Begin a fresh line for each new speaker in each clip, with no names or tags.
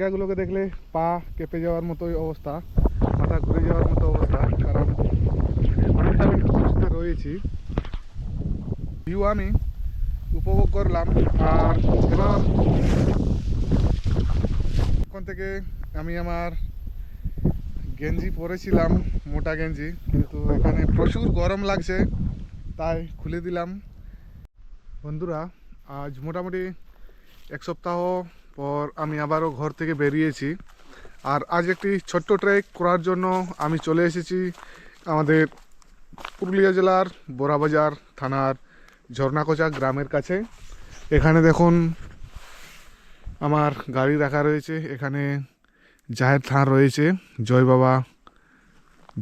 জায়গাগুলোকে দেখলে পা কেঁপে যাওয়ার মতোই অবস্থা, মাথা ঘুরে যাওয়ার মতো অবস্থা, কারণ অনেকটা আমি রয়েছি। ভিউ আমি উপভোগ করলাম, আর এবার ওখান থেকে আমি আমার গেঞ্জি পরেছিলাম, মোটা গেঞ্জি, কিন্তু এখানে প্রচুর গরম লাগছে, তাই খুলে দিলাম। বন্ধুরা, আজ মোটামুটি এক সপ্তাহ পর আমি আবারও ঘর থেকে বেরিয়েছি। আর আজ একটি ছোট্ট ট্রেক করার জন্য আমি চলে এসেছি আমাদের পুরুলিয়া জেলার বোরাবাজার থানার ঝর্ণাকোচা গ্রামের কাছে। এখানে দেখুন আমার গাড়ি রাখা রয়েছে, এখানে জাহের থান রয়েছে, জয় বাবা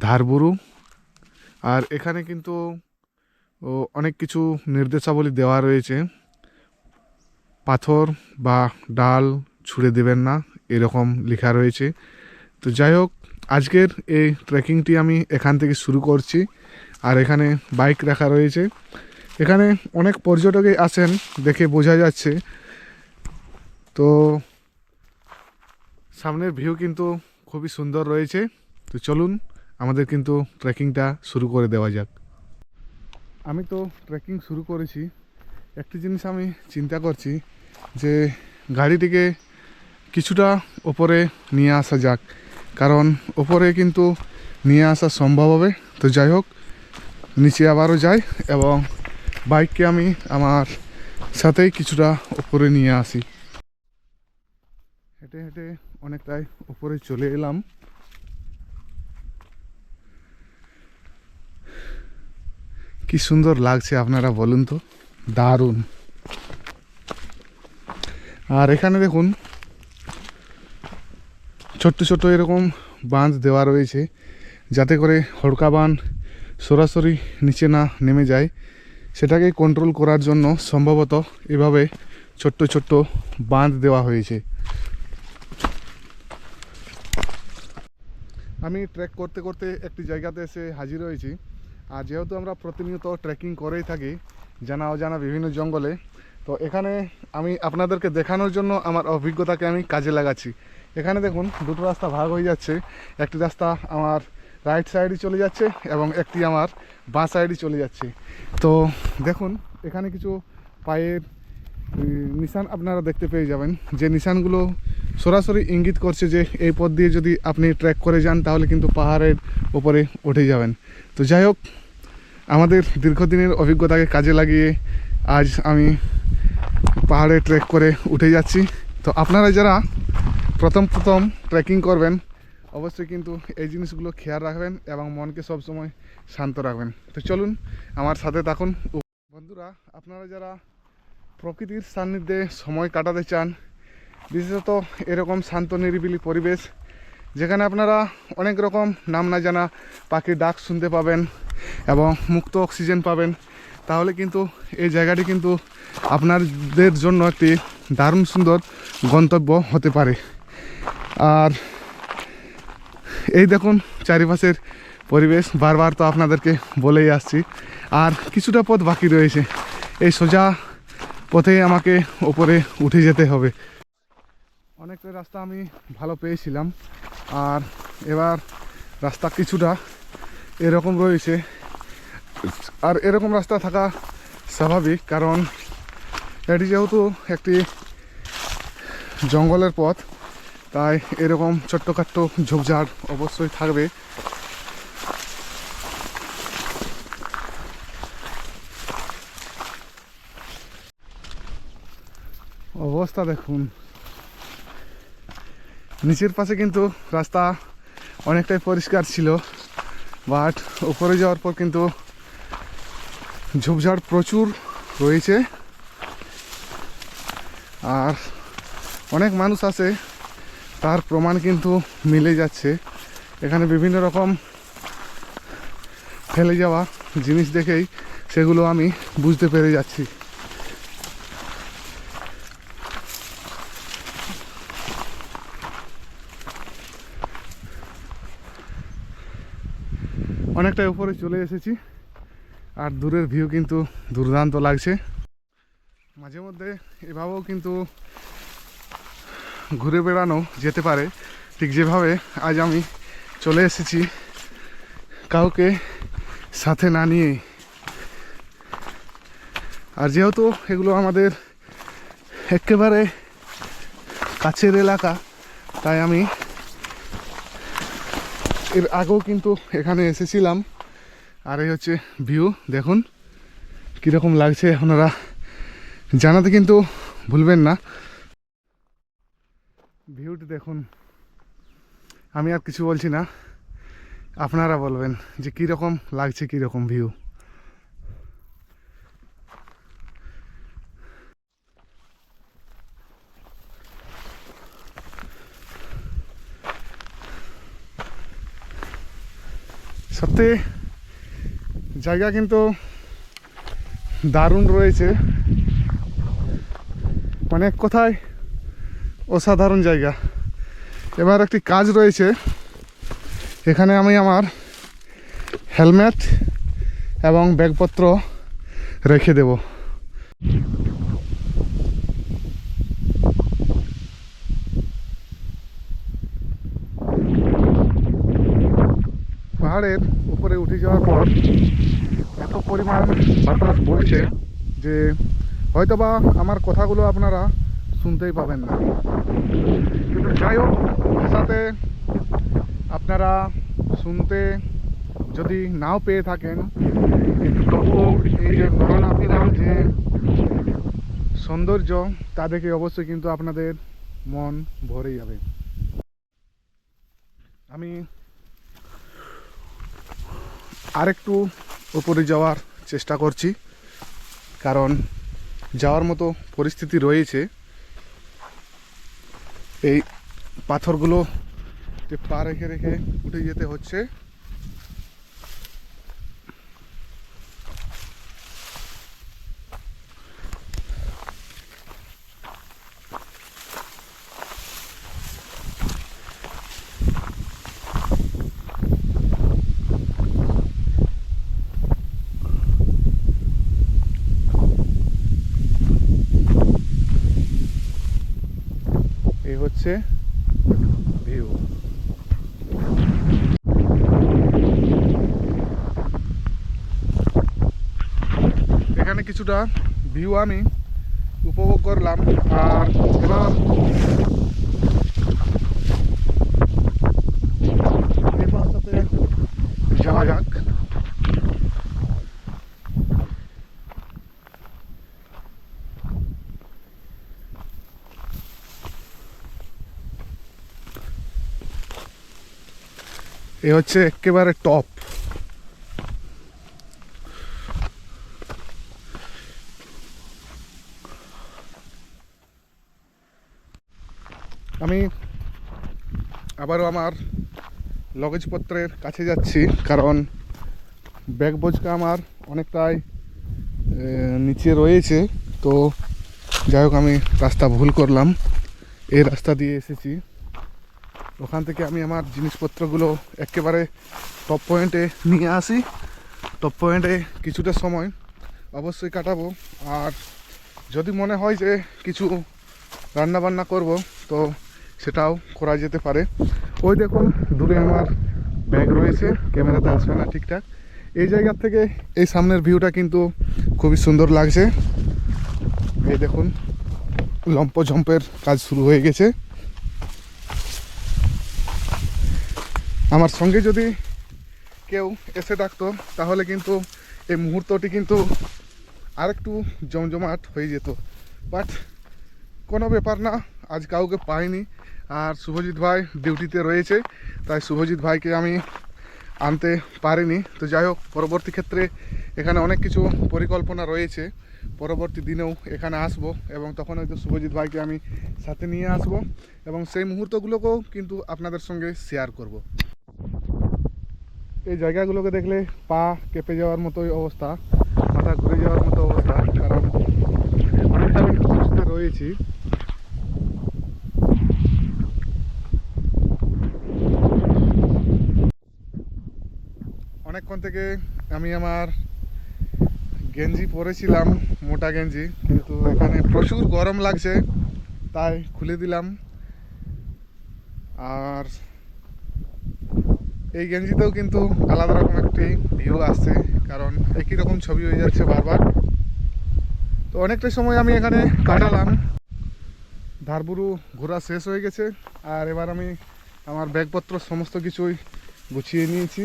ধারবুরু। আর এখানে কিন্তু অনেক কিছু নির্দেশাবলী দেওয়া রয়েছে। পাথর বা ডাল ছুঁড়ে দেবেন না, এরকম লেখা রয়েছে। তো যাই হোক, আজকের এই ট্রেকিংটি আমি এখান থেকে শুরু করছি। আর এখানে বাইক রাখা রয়েছে। এখানে অনেক পর্যটকই আসেন দেখে বোঝা যাচ্ছে। তো সামনের ভিউ কিন্তু খুবই সুন্দর রয়েছে। তো চলুন, আমাদের কিন্তু ট্রেকিংটা শুরু করে দেওয়া যাক। আমি তো ট্রেকিং শুরু করেছি। একটি জিনিস আমি চিন্তা করছি যে গাড়িটিকে কিছুটা ওপরে নিয়ে আসা যাক। কারণ ওপরে কিন্তু নিয়ে আসা সম্ভব হবে। তো যাই হোক, নিচে আবারও যাই এবং বাইককে আমি আমার সাথেই কিছুটা উপরে নিয়ে আসি। হেঁটে হেঁটে অনেকটাই উপরে চলে এলাম। কি সুন্দর লাগছে আপনারা বলুন তো? দারুণ। আর এখানে দেখুন, ছোট্ট ছোট্ট এরকম বাঁধ দেওয়া রয়েছে, যাতে করে হড়কা বাঁধ সরাসরি নিচে না নেমে যায়। সেটাকে কন্ট্রোল করার জন্য সম্ভবত এভাবে ছোট্ট ছোট্ট বাঁধ দেওয়া হয়েছে। আমি ট্রেক করতে করতে একটি জায়গাতে এসে হাজির হয়েছি। আর যেহেতু আমরা প্রতিনিয়ত ট্রেকিং করেই থাকি, জানা অজানা বিভিন্ন জঙ্গলে তো এখানে আমি আপনাদেরকে দেখানোর জন্য আমার অভিজ্ঞতাকে আমি কাজে লাগাচ্ছি। এখানে দেখুন, দুটো রাস্তা ভাগ হয়ে যাচ্ছে। একটি রাস্তা আমার রাইট সাইডে চলে যাচ্ছে এবং একটি আমার বাঁ সাইডে চলে যাচ্ছে। তো দেখুন, এখানে কিছু পায়ের নিশান আপনারা দেখতে পেয়ে যাবেন। যে নিশানগুলো সরাসরি ইঙ্গিত করছে যে এই পথ দিয়ে যদি আপনি ট্র্যাক করে যান, তাহলে কিন্তু পাহাড়ের ওপরে উঠে যাবেন। তো যাই হোক, আমাদের দীর্ঘদিনের অভিজ্ঞতাকে কাজে লাগিয়ে আজ আমি পাহাড়ে ট্রেক করে উঠে যাচ্ছি। তো আপনারা যারা প্রথম প্রথম ট্রেকিং করবেন, অবশ্যই কিন্তু এই জিনিসগুলো খেয়াল রাখবেন এবং মনকে সবসময় শান্ত রাখবেন। তো চলুন আমার সাথে থাকুন। বন্ধুরা, আপনারা যারা প্রকৃতির সান্নিধ্যে সময় কাটাতে চান, বিশেষত এরকম শান্ত, নিরিবিলি পরিবেশ, যেখানে আপনারা অনেক রকম নাম না জানা পাখির ডাক শুনতে পাবেন এবং মুক্ত অক্সিজেন পাবেন তাহলে কিন্তু এই জায়গাটি কিন্তু আপনাদের জন্য একটি দারুণ সুন্দর গন্তব্য হতে পারে। আর এই দেখুন চারিপাশের পরিবেশ, বারবার তো আপনাদেরকে বলেই আসছি। আর কিছুটা পথ বাকি রয়েছে। এই সোজা পথেই আমাকে ওপরে উঠে যেতে হবে। অনেকটা রাস্তা আমি ভালো পেয়েছিলাম। আর এবার রাস্তা কিছুটা এরকম রয়েছে। আর এরকম রাস্তা থাকা স্বাভাবিক, কারণ এটি যেহেতু একটি জঙ্গলের পথ, তাই এরকম ছোট্টখাট্ট ঝোপঝাড় অবশ্যই থাকবে। অবস্থা দেখুন। নিচের পাশে কিন্তু রাস্তা অনেকটাই পরিষ্কার ছিল, বাট উপরে যাওয়ার পর কিন্তু ঝোপঝাড় প্রচুর রয়েছে। আর অনেক মানুষ আছে, তার প্রমাণ কিন্তু মিলে যাচ্ছে। এখানে বিভিন্ন রকম ফেলে যাওয়া জিনিস দেখেই সেগুলো আমি বুঝতে পেরে যাচ্ছি। অনেকটা উপরে চলে এসেছি। আর দূরের ভিউ কিন্তু দুর্দান্ত লাগছে। মাঝে মধ্যে এভাবেও কিন্তু ঘুরে বেড়ানো যেতে পারে। ঠিক যেভাবে আজ আমি চলে এসেছি কাউকে সাথে না নিয়ে। আর যেহেতু এগুলো আমাদের একেবারে কাছের এলাকা, তাই আমি এর আগেও কিন্তু এখানে এসেছিলাম। আর এই হচ্ছে ভিউ দেখুন কীরকম লাগছে আপনারা জানাতে কিন্তু ভুলবেন না। ভিউটি দেখুন। আমি আর কিছু বলছি না। আপনারা বলবেন যে কীরকম লাগছে, কীরকম ভিউ সত্যি জায়গা কিন্তু দারুণ রয়েছে। অনেক কোথায়? অসাধারণ জায়গা। এবার একটি কাজ রয়েছে। এখানে আমি আমার হেলমেট এবং ব্যাগপত্র রেখে দেব পাহাড়ের উপরে উঠে যাওয়ার পর পরিমাণ বাতাস বইছে যে হয়তোবা আমার কথাগুলো আপনারা শুনতেই পাবেন না। কিন্তু যাই হোক ভাষাতে আপনারা শুনতে যদি নাও পেয়ে থাকেন কিন্তু তবুও এই যে নরনাথিরাম যে সৌন্দর্য, তা দেখে অবশ্যই কিন্তু আপনাদের মন ভরে যাবে। আমি আরেকটু উপরে যাওয়ার চেষ্টা করছি। কারণ যাওয়ার মতো পরিস্থিতি রয়েছে, এই পাথরগুলো পা রেখে রেখে উঠে যেতে হচ্ছে এই হচ্ছে ভিউ। এখানে কিছুটা ভিউ আমি উপভোগ করলাম। আর এবার এই পাশটাতে যাওয়া যাক এ হচ্ছে একেবারে টপ আমি আবারও আমার লগেজপত্রের কাছে যাচ্ছি, কারণ ব্যাগ বোঝকা আমার অনেকটাই নিচে রয়েছে। তো যাই হোক, আমি রাস্তা ভুল করলাম। এই রাস্তা দিয়ে এসেছি। ওখান থেকে আমি আমার জিনিসপত্রগুলো একেবারে টপ পয়েন্টে নিয়ে আসি। টপ পয়েন্টে কিছুটা সময় অবশ্যই কাটাবো। আর যদি মনে হয় যে কিছু রান্না বান্না করব, তো সেটাও করা যেতে পারে। ওই দেখুন, দূরে আমার ব্যাগ রয়েছে। ক্যামেরাতে আসবে না ঠিকঠাক। এই জায়গা থেকে এই সামনের ভিউটা কিন্তু খুবই সুন্দর লাগছে। এই দেখুন লম্প ঝম্পের কাজ শুরু হয়ে গেছে। আমার সঙ্গে যদি কেউ এসে থাকতো, তাহলে কিন্তু এই মুহূর্তটি কিন্তু আরেকটু জমজমাট হয়ে যেত। বাট কোনো ব্যাপার না, আজ কাউকে পাইনি। আর শুভজিৎ ভাই ডিউটিতে রয়েছে, তাই শুভজিৎ ভাইকে আমি আনতে পারিনি। তো যাই হোক, পরবর্তী ক্ষেত্রে এখানে অনেক কিছু পরিকল্পনা রয়েছে। পরবর্তী দিনেও এখানে আসব এবং তখন হয়তো শুভজিৎ ভাইকে আমি সাথে নিয়ে আসব এবং সেই মুহূর্তগুলোকেও কিন্তু আপনাদের সঙ্গে শেয়ার করব। এই জায়গাগুলোকে দেখলে পা কেঁপে যাওয়ার মতোই অবস্থা, মাথা ঘুরে যাওয়ার মতো অবস্থা, কারণ অনেকটা আমি উঁচুতে রয়েছি। অনেকক্ষণ থেকে আমি আমার গেঞ্জি পরেছিলাম, মোটা গেঞ্জি, কিন্তু এখানে প্রচুর গরম লাগছে, তাই খুলে দিলাম। আর এই গেঞ্জিতেও কিন্তু আলাদা রকম একটি ভিউ আসছে, কারণ একই রকম ছবি হয়ে যাচ্ছে বারবার। তো অনেকটা সময় আমি এখানে কাটালাম। ধারবুরু ঘোরা শেষ হয়ে গেছে, আর এবার আমি আমার ব্যাগপত্র সমস্ত কিছুই গুছিয়ে নিয়েছি।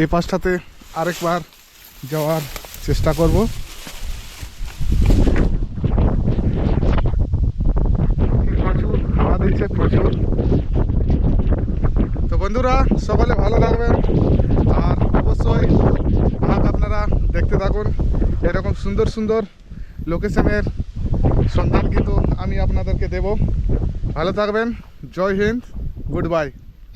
এই পাশটাতে আরেকবার যাওয়ার চেষ্টা করব। প্রচুর হাওয়া দিচ্ছে, প্রচুর বন্ধুরা, সকলে ভালো থাকবেন। আর অবশ্যই আমাকে আপনারা দেখতে থাকুন। এরকম সুন্দর সুন্দর লোকেশনের সন্ধান কিন্তু আমি আপনাদেরকে দেব। ভালো থাকবেন। জয় হিন্দ। Good bye.